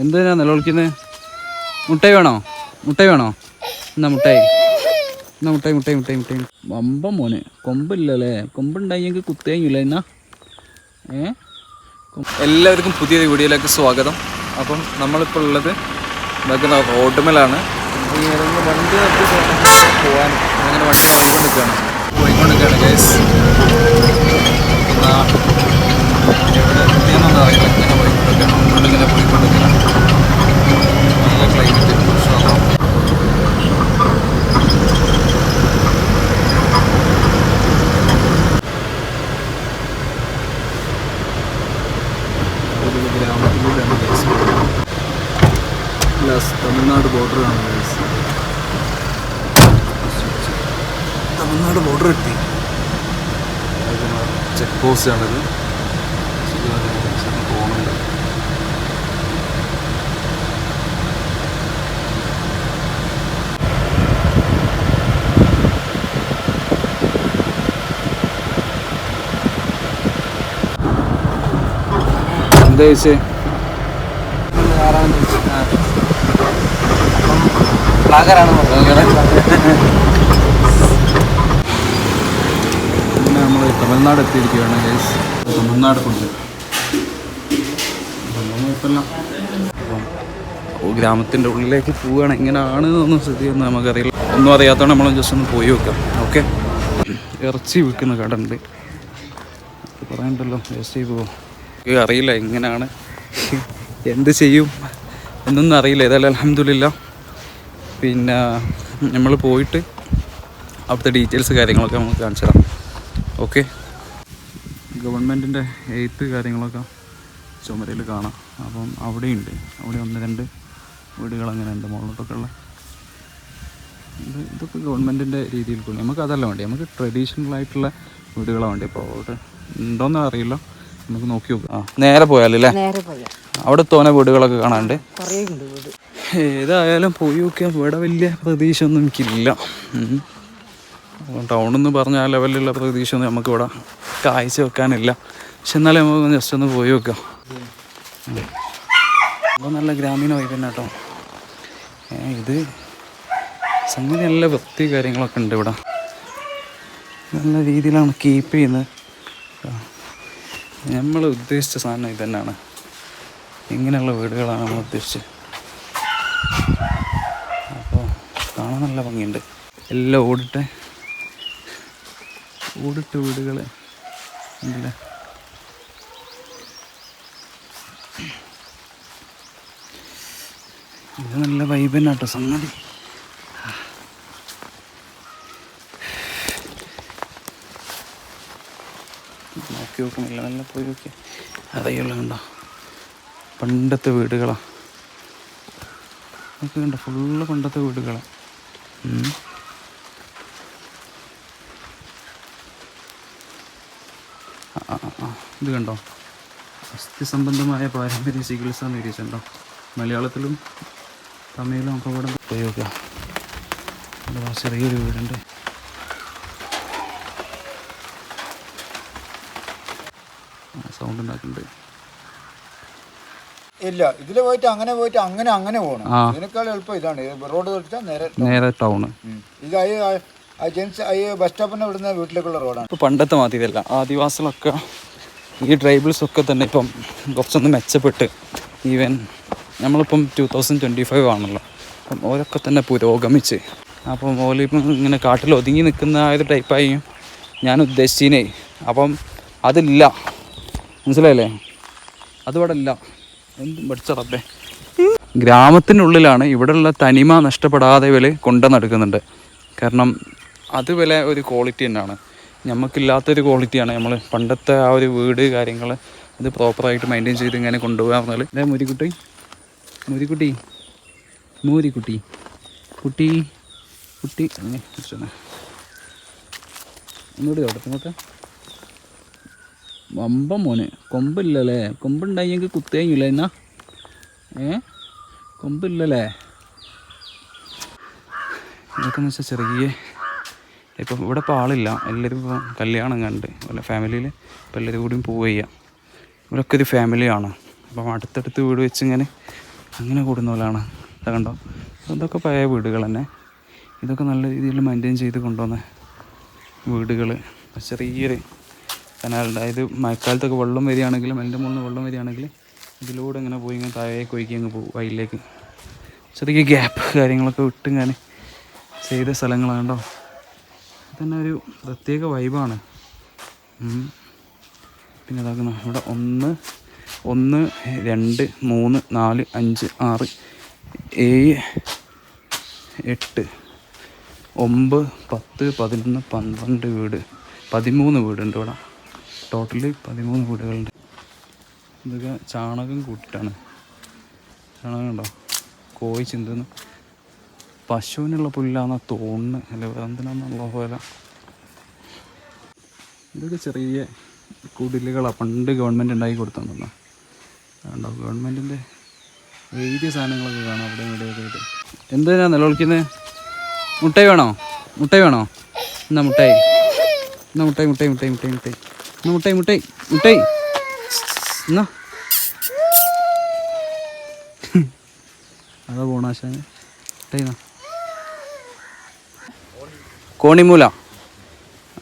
എന്തിനാ നിലവിളിക്കുന്നത് മുട്ടായി വേണോ മുട്ടായി വേണോ എന്നാ മുട്ടായി എന്നാ മുട്ടായി മുട്ടായി മുട്ടായി മുട്ടായി വമ്പ മോനെ കൊമ്പില്ലല്ലേ കൊമ്പുണ്ടായെങ്കിൽ കുത്തേയില്ല എന്നാ ഏ എല്ലാവർക്കും പുതിയ വീഡിയോയിലേക്ക് സ്വാഗതം അപ്പം നമ്മളിപ്പോൾ ഉള്ളത് ഇതാക്കുന്ന റോഡ്മലാണ് ഈ വണ്ടി പോകാൻ അങ്ങനെ വണ്ടി പോയിക്കൊണ്ടിരിക്കുകയാണ് പോയിക്കൊണ്ടിരിക്കുകയാണ് ഗൈസ് എന്നാ എവിടെ എത്തിയെന്നൊന്നും അറിയില്ല ഇങ്ങനെ പോയിക്കൊണ്ടിരിക്കുകയാണ് നമ്മളിങ്ങനെ പോയിക്കൊണ്ടിരിക്കുകയാണ് നല്ല ക്ലൈമറ്റ് ഒരു ഗ്രാമത്തിലൂടെയാണ് ഗൈസ് പ്ലസ് തമിഴ്നാട് ബോർഡറാണ് ഗൈസ് തമിഴ്നാട് ബോർഡർ എത്തി. ചെക്ക് പോസ്റ്റ് ചോദിച്ചേ പിന്നെ നമ്മൾ തമിഴ്നാട് എത്തിയിരിക്കുകയാണ് ഗൈസ് തമിഴ്നാട് കൊണ്ട്. കുഴപ്പമില്ല. ഗ്രാമത്തിന്റെ ഉള്ളിലേക്ക് പോവുകയാണ്. എങ്ങനെയാണ് എന്നൊന്നും സ്ഥിതിയൊന്നും നമുക്കറിയില്ല. ഒന്നും അറിയാത്തതുകൊണ്ട് നമ്മൾ ജസ്റ്റ് ഒന്ന് പോയി വെക്കാം ഓക്കെ ഇറച്ചി വിൽക്കുന്ന കടണ്ട് പറയണ്ടല്ലോ വേസ്റ്റ് ചെയ്ത് അറിയില്ല എങ്ങനെയാണ് എന്ത് ചെയ്യും? എന്നൊന്നും അറിയില്ല. ഏതായാലും അലഹമില്ല പിന്നെ നമ്മൾ പോയിട്ട് അവിടുത്തെ ഡീറ്റെയിൽസ് കാര്യങ്ങളൊക്കെ നമുക്ക് കാണിച്ചു തരാം. ഓക്കെ? ഗവൺമെന്റിന്റെ എയ്ത്ത് കാര്യങ്ങളൊക്കെ ചുമരയിൽ കാണാം. അപ്പം അവിടെയുണ്ട്. അവിടെ ഒന്ന് രണ്ട് വീടുകൾ അങ്ങനെ ഉണ്ട് മുകളിലോട്ടൊക്കെ ഉള്ള. ഇത് ഇതൊക്കെ ഗവൺമെന്റിന്റെ രീതിയിൽ കൂടി. നമുക്ക് അതല്ല വേണ്ടി? നമുക്ക് ട്രഡീഷണൽ ആയിട്ടുള്ള വീടുകളാണ് വേണ്ടി ഇപ്പോൾ അവിടെ? ഉണ്ടോയെന്ന് അറിയില്ല. നമുക്ക് നോക്കി നോക്കാം. ആ നേരെ പോയാലല്ലേ? നേരെ അവിടെ തോനെ വീടുകളൊക്കെ കാണാണ്ട് കുറേ ഉണ്ട് വീട്. ഏതായാലും പോയി നോക്കിയാൽ ഇവിടെ വലിയ പ്രതീക്ഷ ഒന്നും എനിക്കില്ല ടൗൺ എന്ന് പറഞ്ഞ ആ ലെവലിലുള്ള പ്രതീക്ഷ ഒന്നും നമുക്ക് ഇവിടെ കാഴ്ച വെക്കാനില്ല. പക്ഷെ എന്നാലും നമുക്ക് ജസ്റ്റ് ഒന്ന് പോയി നോക്കാം. അപ്പോൾ നല്ല ഗ്രാമീണ വൈബ് തന്നെ കേട്ടോ. ഇത് സംഗതി നല്ല വൃത്തി കാര്യങ്ങളൊക്കെ ഉണ്ട് ഇവിടെ. നല്ല രീതിയിലാണ് കീപ്പ് ചെയ്യുന്നത്. നമ്മൾ ഉദ്ദേശിച്ച സാധനം ഇത് തന്നെയാണ്. ഇങ്ങനെയുള്ള വീടുകളാണ് നമ്മൾ ഉദ്ദേശിച്ചത്. അപ്പോൾ കാണാൻ നല്ല ഭംഗിയുണ്ട്. എല്ലാം ഓടിട്ടെ. ഓടിട്ട് വീടുകൾ ഇത് നല്ല വൈബ് തന്നെ കേട്ടോ സംഗതി. നോക്കുന്നില്ല നല്ല പോയി നോക്കി. അറിയുള്ള കണ്ടോ? പണ്ടത്തെ വീടുകളാണ് നമുക്ക് കണ്ടോ? ഫുള്ള് പണ്ടത്തെ വീടുകളാണ്. ഇത് കണ്ടോ? അസ്ഥി പാരമ്പര്യ ചികിത്സ നിരീക്ഷണ്ടോ മലയാളത്തിലും തമിഴിലും ഒക്കെ ഇവിടെ ഉപയോഗിക്കാം ചെറിയൊരു വീടുണ്ട് സൗണ്ട് ഉണ്ടാക്കുന്നുണ്ട്. ഇല്ല ഇതിൽ പോയിട്ട് അങ്ങനെ പോയിട്ട് അങ്ങനെ അങ്ങനെ പോകണം. ഇതിനേക്കാൾ എളുപ്പം ഇതാണ്. ഇത് റോഡ് തൊട്ടിട്ടാൽ നേരെ നേരെ ടൗണ് ഇത് ആ ജെൻസ് ഈ ബസ് സ്റ്റോപ്പിന് ഇവിടുന്ന് വീട്ടിലേക്കുള്ള റോഡാണ് ഇപ്പോൾ പണ്ടത്തെ മാതിരി ഇതല്ല. ആദിവാസികളൊക്കെ ഈ ട്രൈബിൾസ് ഒക്കെ തന്നെ ഇപ്പം കുറച്ചൊന്ന് മെച്ചപ്പെട്ട് ഈവൻ നമ്മളിപ്പം ടു തൗസൻഡ് ട്വന്റി ഫൈവ് ആണല്ലോ. അപ്പം ഓരൊക്കെ തന്നെ പുരോഗമിച്ച്. അപ്പം ഓലിപ്പം ഇങ്ങനെ കാട്ടിൽ ഒതുങ്ങി നിൽക്കുന്ന ആ ഒരു ടൈപ്പായി ഞാൻ ഉദ്ദേശിച്ചിനെ. അപ്പം അതില്ല. മനസ്സിലായില്ലേ? അതിവിടെ ഇല്ല. എന്തും പഠിച്ച റബ്ബേ. ഗ്രാമത്തിനുള്ളിലാണ് ഇവിടെയുള്ള തനിമ നഷ്ടപ്പെടാതെ ഇവർ കൊണ്ടു നടക്കുന്നുണ്ട്. കാരണം അത് വില ഒരു ക്വാളിറ്റി തന്നെയാണ്. നമുക്കില്ലാത്തൊരു ക്വാളിറ്റിയാണ് നമ്മൾ പണ്ടത്തെ ആ ഒരു വീട് കാര്യങ്ങൾ അത് പ്രോപ്പറായിട്ട് മെയിന്റെയിൻ ചെയ്ത് ഇങ്ങനെ കൊണ്ടുപോകാൻ പറഞ്ഞാൽ അല്ലേ മുരിക്കുട്ടി. മുരിക്കുട്ടി. മൂരിക്കുട്ടി. കുട്ടി. കുട്ടി. ഒന്നുകൂടി ഇങ്ങോട്ട്. വമ്പം മോന്. കൊമ്പില്ലല്ലേ? കൊമ്പുണ്ടായെങ്കിൽ കുത്തേങ്ങില്ല എന്നാ? ഏ? കൊമ്പില്ലല്ലേ? ഇതൊക്കെ വെച്ചാൽ ചെറിയ ഇപ്പം ഇവിടെ ഇപ്പോൾ ആളില്ല. എല്ലാവരും ഇപ്പോൾ കല്യാണം കണ്ട്. അല്ല ഫാമിലിയിൽ ഇപ്പോൾ എല്ലാവരും കൂടിയും പോവുക ഇവരൊക്കെ ഒരു ഫാമിലിയാണ് അപ്പം അടുത്തടുത്ത് വീട് വെച്ച് ഇങ്ങനെ അങ്ങനെ കൂടുന്ന പോലെയാണ് ഇതൊക്കെ കണ്ടോ? ഇതൊക്കെ പഴയ വീടുകൾ തന്നെ. ഇതൊക്കെ നല്ല രീതിയിൽ മെയിന്റെയിൻ ചെയ്ത് കൊണ്ടുവന്ന വീടുകൾ ചെറിയൊരു കനാലുണ്ട് അതായത് മഴക്കാലത്തൊക്കെ വെള്ളം വരികയാണെങ്കിലും എന്റെ നിന്ന് വെള്ളം വരികയാണെങ്കിൽ ഇതിലൂടെ ഇങ്ങനെ പോയി ഇങ്ങനെ താഴേക്ക് ഒഴുകി അങ്ങ് പോകും വയലിലേക്ക്. ചെറിയ ഗ്യാപ്പ് കാര്യങ്ങളൊക്കെ വിട്ടും ഞാൻ ചെയ്ത സ്ഥലങ്ങളാണ് കേട്ടോ. തന്നെ ഒരു പ്രത്യേക വൈബാണ്. പിന്നെ ഇതാക്കുന്ന ഇവിടെ ഒന്ന് ഒന്ന് രണ്ട് മൂന്ന് നാല് അഞ്ച് ആറ് ഏഴ് എട്ട് ഒമ്പത് പത്ത് പതിനൊന്ന് പന്ത്രണ്ട് വീട് പതിമൂന്ന് വീടുണ്ട് ഇവിടെ. ടോട്ടൽ പതിമൂന്ന് വീടുകളുണ്ട്. ഇതൊക്കെ ചാണകം കൂട്ടിയിട്ടാണ് ചാണകം ഉണ്ടോ? കോഴി ചിന്തുന്നു. പശുവിനുള്ള പുല്ലാന്ന തോന്നുന്നു അല്ല എന്തിനാന്നുള്ള പോലെ ഇതൊക്കെ ചെറിയ കുടിലുകളാണ് പണ്ട് ഗവൺമെന്റ് ഉണ്ടാക്കി കൊടുത്തതെന്നാ ഉണ്ടോ ഗവൺമെന്റിന്റെ എഴുതിയ സാധനങ്ങളൊക്കെ കാണാം അവിടെ ഇവിടെയൊക്കെ ആയിട്ട്. എന്തിനാ നിലവിളിക്കുന്നത് മുട്ടായി വേണോ? മുട്ടായി വേണോ? എന്നാ മുട്ടായി. എന്നാ മുട്ടായി മുട്ടായി മുട്ടായി മുട്ടായി മുട്ടായി. മുട്ടൈ മുട്ടൈ മുട്ടായി എന്നാ അതാ പോണാശാന് മുട്ടൈന്നാ കോണിമൂല.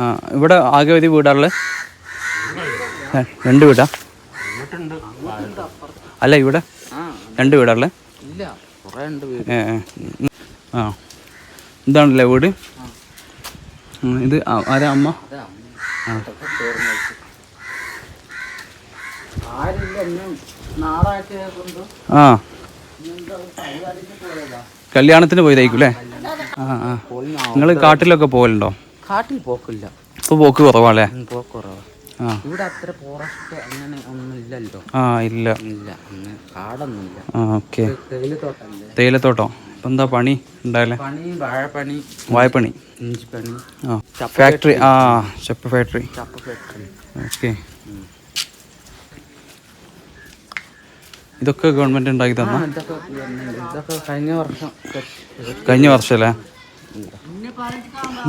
ആ ഇവിടെ ആകെ ഒരു വീടാണുള്ളത് രണ്ട് വീടാ? അല്ല ഇവിടെ രണ്ട് വീടാണല്ലേ. ആ. എന്താണല്ലേ വീട്? ഇത് ആരാ അമ്മ? ആ ആരില്ല എന്നെ നാളാഴ്ച കൊണ്ട് ആ. കല്യാണത്തിന് പോയതായിരിക്കും അല്ലേ? ആ ആ. നിങ്ങൾ കാട്ടിലൊക്കെ പോകലുണ്ടോ? കാട്ടിൽ പോക്കില്ല. ഇപ്പൊ പോക്ക് കുറവാല്ലേ പോക്ക് കുറവാ. ഇവിടെ അത്ര ഫോറസ്റ്റ് അങ്ങനെ ഒന്നും ഇല്ലല്ലോ. ആ ഇല്ല. ഇല്ല കാടൊന്നുമില്ല ഓക്കെ. തേയിലത്തോട്ടല്ലേ? തേയിലത്തോട്ടോ. ഇപ്പൊ എന്താ പണി ഉണ്ടായാലേ പണി വാഴപ്പണി ഇഞ്ചിപ്പണി ആ. ഫാക്ടറി ആ ചെപ്പ് ഫാക്ടറി. ചപ്പ ഫാക്ടറി ഓക്കെ. ഇതൊക്കെ ഗവൺമെന്റ് ഉണ്ടാക്കി തന്ന? ഇതൊക്കെ വരുന്നുണ്ട്. കഴിഞ്ഞ വർഷം. അല്ലേ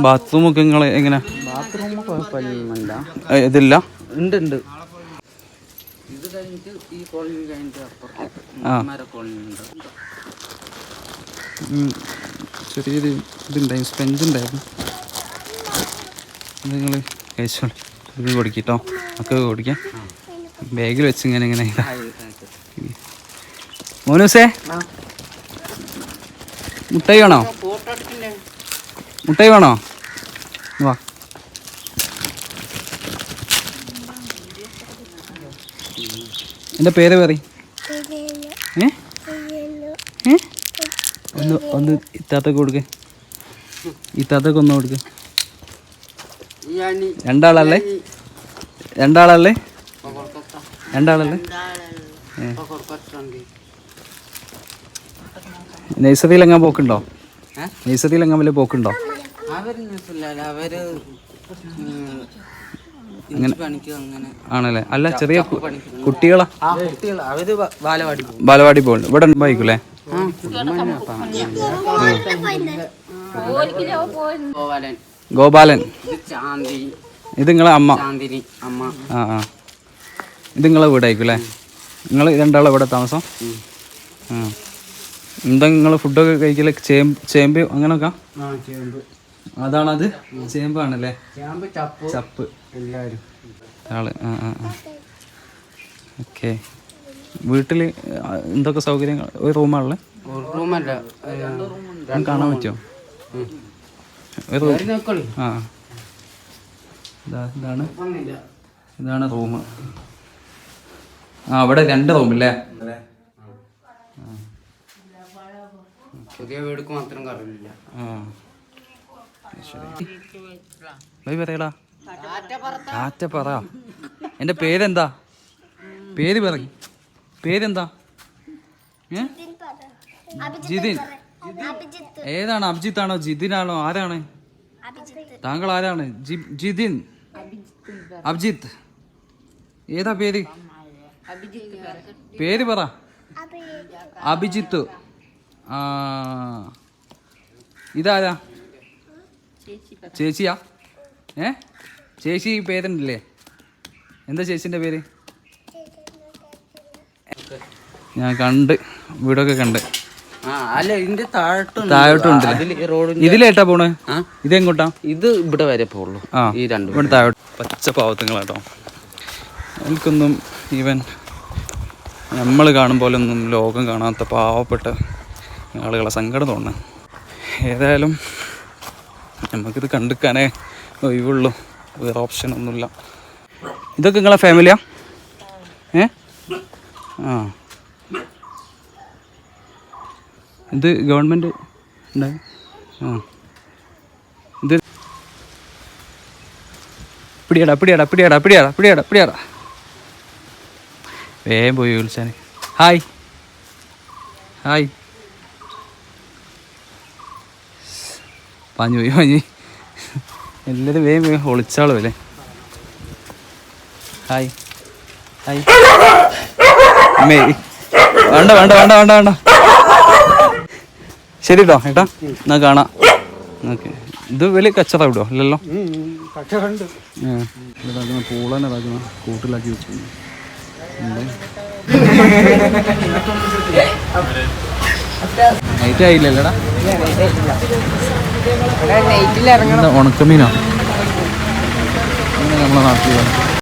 ബാത്റൂമൊക്കെ നിങ്ങൾ എങ്ങനെ? ബാത്റൂം കുഴപ്പമില്ല. ഏ, ഇതില്ല? ഉണ്ട് ഉണ്ട്. ഇത് കഴിഞ്ഞിട്ട് ഈ കോളനി കഴിഞ്ഞിട്ട് അപ്പുറത്ത് മര കോളനി ഉണ്ട്. ഉം, ചെറിയൊരു ഇതുണ്ടായി സ്പെഞ്ച് ഉണ്ടായിരുന്നു. നിങ്ങൾ കഴിച്ചോളൂ. ഇത് കൊടുക്കിട്ടോ ഒക്കെ കൊടുക്കാം. ബാഗിൽ വെച്ച് ഇങ്ങനെ ഇങ്ങനെ ഇതാ. മോനൂസേ? മുട്ടായി വേണോ? മുട്ടായി വേണോ? വാ. എന്റെ പേര് പറയും? ഏ? ഏ? ഒന്ന് ഒന്ന് ഇത്താത്തൊക്കെ കൊടുക്ക്. ഇത്താത്തൊക്കെ ഒന്ന് കൊടുക്ക്. രണ്ടാളല്ലേ? രണ്ടാളല്ലേ? രണ്ടാളല്ലേ? ഏ. നഴ്സറിയിലെങ്ങാൻ പോക്കുണ്ടോ? നഴ്സറിയിൽ നഴ്സറിയിലെങ്ങാൻ വല്ല പോക്കുണ്ടോ? അവർ ഉം, ഇഞ്ചി അങ്ങനെ ആണല്ലേ? അല്ല ചെറിയ കുട്ടികളാ? ബാലവാടി പോകും. ബാലവാടി പോകുന്നുണ്ട് ഇവിടെ അങ്ങനെ. ഗോപാലൻ. ഇത് നിങ്ങളെ അമ്മ? ആ ആ. ഇത് നിങ്ങളെ വീടായിരിക്കും അല്ലേ? നിങ്ങൾ രണ്ടാളെ ഇവിടെ താമസം? ആ. എന്താ നിങ്ങൾ ഫുഡൊക്കെ കഴിക്കൽ? ചേമ്പ് ചേമ്പ് അങ്ങനൊക്കെ? അതാണത്? ചേമ്പാണല്ലേ? ചേമ്പ് ചപ്പ്. ചപ്പ്. എല്ലാവരും ആൾ ആ ആ ആ. ഓക്കെ. വീട്ടിൽ എന്തൊക്കെ സൗകര്യങ്ങൾ ഒരു റൂമാണല്ലേ? റൂമല്ല കാണാൻ പറ്റുമോ? ഒരു ആ ഇതാ ഇതാണ്. ഇതാണ് റൂം ആ അവിടെ രണ്ട് റൂമില്ലേ? പുതിയ വീടുക്ക് മാത്രം കറിയില്ല ആ. ബൈ പറയടാ. കാറ്റ പറ എന്റെ പേരെന്താ? പേര് പറ. പേരെന്താ? ജിതിൻ. ഏതാണ് അഭിജിത്ത് ആണോ ജിതിനാണോ ആരാണ്? താങ്കൾ ആരാണ്? ജിതിൻ. അഭിജിത്ത്. ഏതാ പേര്? പേര് പറ. അഭിജിത്ത്. ആ. ഇതാരാ? ചേച്ചിയാ? ഏ? ചേച്ചി പേരുണ്ടല്ലേ എന്താ ചേച്ചിന്റെ പേര്? ഞാൻ കണ്ട് വീടൊക്കെ കണ്ട്. താഴോട്ടുണ്ട് ഇതിലേട്ടാ പോണ്? ഇതെങ്ങോട്ടാ? ഇത് ഇവിടെ വരെ ആ ഈ രണ്ട് ഇവിടെ താഴോട്ട്. പച്ച പാവത്തുങ്ങളാട്ടോ. എനിക്കൊന്നും ഈവൻ നമ്മൾ കാണും പോലെ ഒന്നും ലോകം കാണാത്ത പാവപ്പെട്ട ആളുകളെ സങ്കടം തോന്നുന്നു ഏതായാലും നമുക്കിത് കണ്ടെടുക്കാനേ ഒഴിവുള്ളൂ. വേറെ ഓപ്ഷൻ ഒന്നുമില്ല. ഇതൊക്കെ നിങ്ങളെ ഫാമിലിയാ ഏ? ആ. ഇത് ഗവൺമെന്റ് ഉണ്ടായി ആ. ഇത് പിടിയാടാ പിടിയാടാ പിടിയാടാ പിടിയാടാ പിടിയാടാ പിടിയാടാ. വേഗം പോയി വിളിച്ചാൽ ഹായ്. ഹായ്. പാഞ്ഞു പോയി പാഞ്ഞു. എല്ലാവരും വേഗം വേഗം ഒളിച്ചാളോ അല്ലേ? ഹായ്. ഹായ്. അമ്മേ. വേണ്ട വേണ്ട വേണ്ട വേണ്ട വേണ്ട. ശരി കേട്ടോ ഏട്ടാ. എന്നാ കാണാം. ഓക്കെ. ഇത് വലിയ കച്ചറ വിടുവോ ഇല്ലല്ലോ? പൂളനെ ഇതാക്കുന്ന കൂട്ടിലാക്കി വെച്ചു നൈറ്റ് ആയില്ലല്ലടാ. ഉണക്കമീനോ. നമ്മളെ നാട്ടിൽ